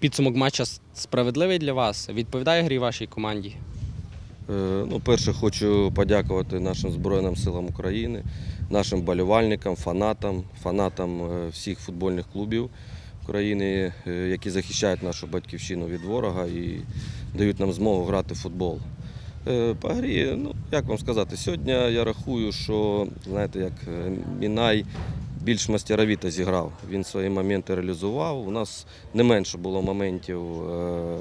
Підсумок матча справедливий для вас? Відповідає грі вашій команді? Е, Ну, перше, хочу подякувати нашим Збройним силам України, нашим болівальникам, фанатам, фанатам е, всіх футбольних клубів України, е, які захищають нашу батьківщину від ворога і дають нам змогу грати в футбол. По грі, ну як вам сказати, сьогодні я рахую, що знаєте, як Мінай більш мастеровіто зіграв. Він свої моменти реалізував. У нас не менше було моментів. е,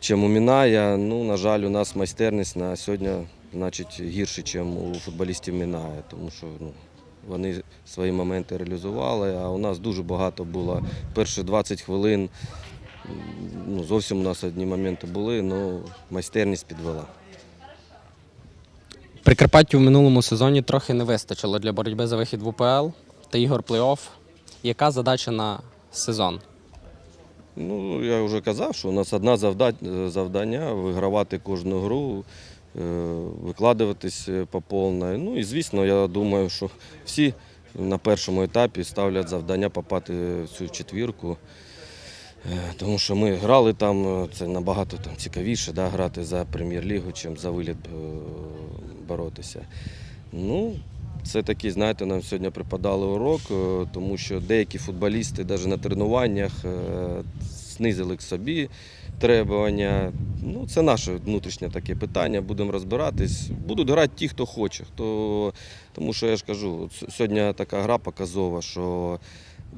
чим у Міная. Ну, на жаль, у нас майстерність на сьогодні значить, гірше, ніж у футболістів Міная, тому що ну, вони свої моменти реалізували, а у нас дуже багато було перші 20 хвилин. Ну, зовсім у нас одні моменти були, але майстерність підвела. Прикарпаттю в минулому сезоні трохи не вистачило для боротьби за вихід в УПЛ та ігор плей-офф. Яка задача на сезон? Ну, я вже казав, що у нас одне завдання вигравати кожну гру, е, викладуватись е, по повній. Ну і звісно, я думаю, що всі на першому етапі ставлять завдання попати в цю четвірку. Е, Тому що ми грали там, це набагато там, цікавіше да, грати за прем'єр-лігу, чим за виліт боротися. Ну, це такий, знаєте, нам сьогодні припадали урок, е, тому що деякі футболісти навіть на тренуваннях е, знизили к собі требування. Ну, це наше внутрішнє таке питання, будемо розбиратись. Будуть грати ті, хто хоче. Хто... Тому що я ж кажу, сьогодні така гра показова, що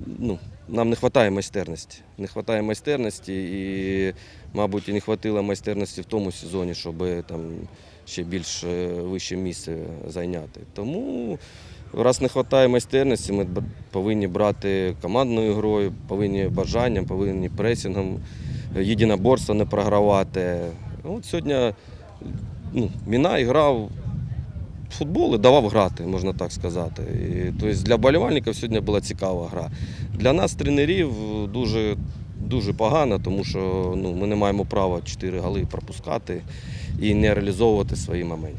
ну, нам не вистачає майстерності. Не вистачає майстерності і, мабуть, і не вистачило майстерності в тому сезоні, щоб там ще більш е, вище місце зайняти. Тому, раз не вистачає майстерності, ми повинні брати командною грою, повинні бажанням, повинні пресингом, е, єдиноборство не програвати. От сьогодні ну, Мінай грав футбол і давав грати, можна так сказати. І, тобто для болівальників сьогодні була цікава гра. Для нас, тренерів, дуже, дуже погано, тому що ну, ми не маємо права 4 голи пропускати і не реалізовувати свої моменти.